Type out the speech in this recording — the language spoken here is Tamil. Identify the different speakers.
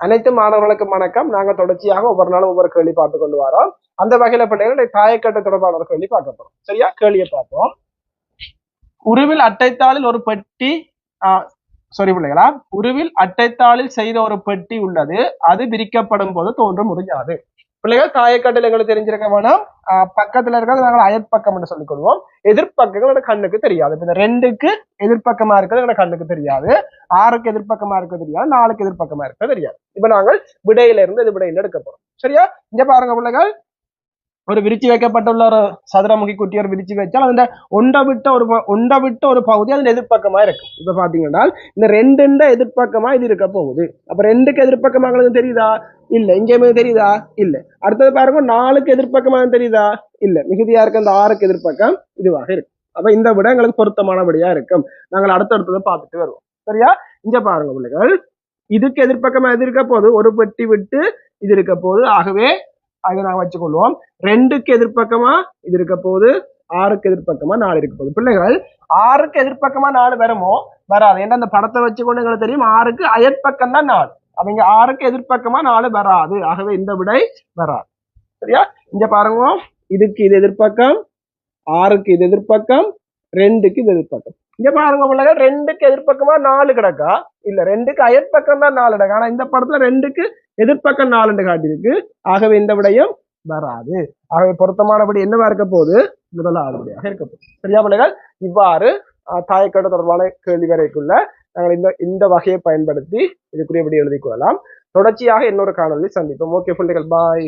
Speaker 1: அனைத்து மாணவர்களுக்கும் வணக்கம். நாங்க தொடர்ச்சியாக ஒவ்வொரு நாளும் ஒவ்வொரு கேள்வி பார்த்து கொண்டு வரோம். அந்த வகையில பிள்ளைகள் தாயக்கட்டு தொடர்பான ஒரு கேள்வி பார்க்க போறோம். சரியா? கேள்வியை பார்ப்போம். உருவில் அட்டைத்தாளில் ஒரு பெட்டி சாரி பிள்ளைகளா உருவில் அட்டைத்தாளில் செய்த ஒரு பெட்டி உள்ளது. அது விரிக்கப்படும் போது தோன்றும் முடிஞ்சாது பிள்ளைகள் தாயக்கட்டில் எங்களுக்கு தெரிஞ்சிருக்க வேணாம். ஆஹ் பக்கத்துல இருக்கிறது நாங்கள் அயற்பக்கம் என்று சொல்லிக் கொள்வோம். எதிர்ப்பக்கங்கள் எனக்கு கண்ணுக்கு தெரியாது. இப்ப இந்த ரெண்டுக்கு எதிர்ப்பக்கமா இருக்கிறது எனக்கு கண்ணுக்கு தெரியாது. ஆறுக்கு எதிர்ப்பக்கமா இருக்க தெரியாது. நாலுக்கு எதிர்ப்பக்கமா இருக்க தெரியாது. இப்ப நாங்கள் விடையில இருந்து இது விடையில எடுக்க போறோம். சரியா? இங்க பாருங்க பிள்ளைகள். ஒரு விரிச்சு வைக்கப்பட்டுள்ள ஒரு சதுரமுகி குட்டியர் விரிச்சு வச்சால் அந்த ஒண்டை விட்ட ஒரு ப- விட்ட ஒரு பகுதி அதில் எதிர்ப்பக்கமா இருக்கும். இப்ப பாத்தீங்கன்னா இந்த ரெண்டு எதிர்ப்பக்கமா இது இருக்க போகுது. அப்ப ரெண்டுக்கு எதிர்ப்பக்கமா தெரியுதா? இல்ல இங்கேயுமே தெரியுதா? இல்ல. அடுத்தது பாருங்க நாலுக்கு எதிர்பக்கமாக தெரியுதா? இல்ல. மிகுதியா இருக்க அந்த ஆறுக்கு எதிர்ப்பக்கம் இதுவாக இருக்கு. அப்ப இந்த விட எங்களுக்கு பொருத்தமானபடியா இருக்கும். நாங்கள் அடுத்தடுத்ததை பார்த்துட்டு வருவோம். சரியா? இங்க பாருங்க பிள்ளைகள். இதுக்கு எதிர்ப்பக்கமா எது இருக்க போது ஒரு பெட்டி விட்டு இது இருக்க போது ஆகவே அதை நாங்க வச்சுக்கொள்வோம். ரெண்டுக்கு எதிர்ப்பக்கமா இது இருக்க போது ஆறுக்கு எதிர்ப்பக்கமா நாலு இருக்க போகுது பிள்ளைகள் ஆறுக்கு எதிர்ப்பக்கமா நாலு வருமோ? வராது. ஏன்னா அந்த படத்தை வச்சுக்கொண்டு எங்களுக்கு தெரியும் ஆறுக்கு அயற்பக்கம் தான் நாலு. அவங்க ஆறுக்கு எதிர்பக்கமா நாலு வராது. ஆகவே இந்த விடை வராது. சரியா? இங்க பாருங்க. இதுக்கு இது எதிர்பக்கம் ஆறுக்கு இது எதிர்பக்கம் ரெண்டுக்கு இது எதிர்பக்கம் இங்க பாருங்க பிள்ளைங்க ரெண்டுக்கு எதிர்பக்கமா நாலு கிடக்கா? இல்ல ரெண்டுக்கு அயற்பக்கம் தான் நாலு கிடக்கு? ஆனா இந்த படத்துல ரெண்டுக்கு எதிர்பக்கம் நாலுண்டு காட்டியிருக்கு. ஆகவே இந்த விடையும் வராது. ஆகவே பொருத்தமானபடி என்னவா இருக்க போகுது? முதலாவது விடையாக இருக்க போகுது. சரியா பிள்ளைகள்? இவ்வாறு ஆஹ், தொடர்பான கேள்வி வரைக்குள்ள நாங்கள் இந்த இந்த வகையை பயன்படுத்தி இதுக்குரியபடி எழுதி கொள்ளலாம். தொடர்ச்சியாக இன்னொரு காணொலி சந்திப்போம். ஓகே பிள்ளைகள் பாய்